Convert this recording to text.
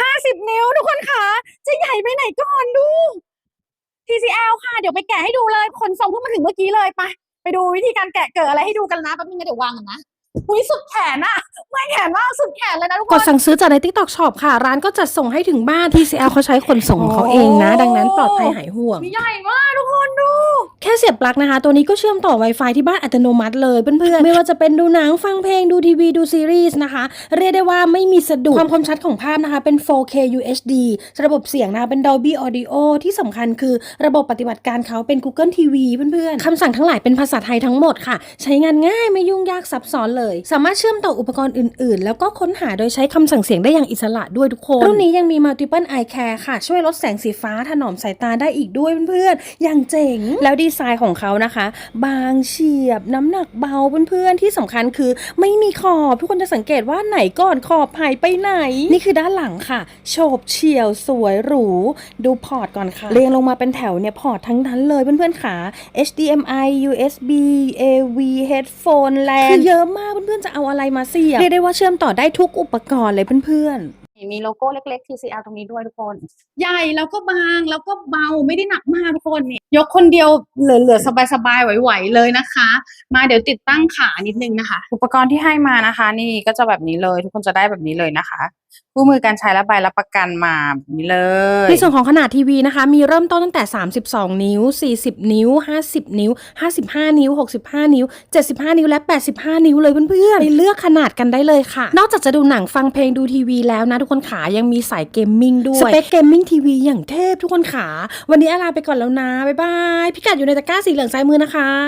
50นิ้วทุกคนคะจะใหญ่ไปไหนก่อนดู TCL ค่ะ เดี๋ยวไปแกะให้ดูเลยคนส่งเพิ่งมาถึงเมื่อกี้เลยไปไปดูวิธีการแกะเกิดอะไรให้ดูกันนะแป๊บนึงนะเดี๋ยววางกันนะอุ้ยสุดแขนอะไม่แขนมากสุดแขนเลยนะทุกคกนดสั่งซื้อจากใน TikTok Shop ค่ะ ร้านก็จัดส่งให้ถึงบ้าน TCL เขาใช้ขนส่งของเขาเองนะโอ้ดังนั้นปลอดภัยหายห่วง ใหญ่มากทุกคนดูแค่เสียบปลั๊กนะคะ ตัวนี้ก็เชื่อมต่อ Wi-Fi ที่บ้านอัตโนมัติเลยเพื่อนๆ ไม่ว่าจะเป็นดูหนังฟังเพลงดูทีวีดูซีรีส์นะคะ เรียกได้ว่าไม่มีสะดุดความคมชัดของภาพนะคะ เป็น 4K UHD ระบบเสียงนะคะเป็น Dolby Audio ที่สำคัญคือระบบปฏิบัติการเขาเป็น Google TV เพื่อนๆคำสั่งทั้งหลายเป็นภาษาไทยทั้งหมดค่ะ ใช้งานง่ายไม่ยุ่งยากซับซ้อนเลย สามารถเชื่อมต่ออุปกรณ์อื่นๆ แล้วก็ค้นหาโดยใช้คำสั่งเสียงได้อย่างอิสระด้วยทุกคน รุ่นนี้ยังมี Multiple Eye Care ค่ะ ช่วยลดแสงสีฟ้าถนอมสายตาได้อีกด้วยเพื่อนๆอย่างเจ๋งแล้วดีไซน์ของเขานะคะ บางเฉียบน้ำหนักเบาเพื่อนๆที่สำคัญคือไม่มีขอบทุกคนจะสังเกตว่าไหนก่อนขอบหายไปไหน นี่คือด้านหลังค่ะ โฉบเฉี่ยวสวยหรู ดูพอร์ตก่อนค่ะ เรียงลงมาเป็นแถวเนี่ยพอร์ตทั้งนั้นเลยเพื่อนๆค่ะ HDMI USB AV headphone แลนคือเยอะมากเพื่อนๆจะเอาอะไรมาเสียบเรียกได้ว่าเชื่อมต่อได้ทุกอุปกรณ์เลยเพื่อนๆมีโลโก้เล็กๆ TCL ตรงนี้ด้วยทุกคน ใหญ่แล้วก็บางแล้วก็เบาไม่ได้หนักมากทุกคนนี่ย กคนเดียวเหลือๆสบายๆไหวๆเลยนะคะ มาเดี๋ยวติดตั้งขานิดนึงนะคะ อุปกรณ์ที่ให้มานะคะ นี่ก็จะแบบนี้เลย ทุกคนจะได้แบบนี้เลยนะคะคู่มือการใช้และใบรับประกันมาแบบนี้เลย ในส่วนของขนาดทีวีนะคะ มีเริ่มต้นตั้งแต่ 32 นิ้ว 40 นิ้ว 50 นิ้ว 55 นิ้ว 65 นิ้ว 75 นิ้วและ 85 นิ้วเลยเพื่อนๆไปเลือกขนาดกันได้เลยค่ะ นอกจากจะดูหนังฟังเพลงดูทีวีแล้วนะทุกคนขายังมีสายเกมมิ่งด้วยสเปคเกมมิ่งทีวีอย่างเทพทุกคนขาวันนี้อาลาไปก่อนแล้วนะบ๊ายบาย พิกัดอยู่ในตะกร้าสีเหลืองซ้ายมือนะคะ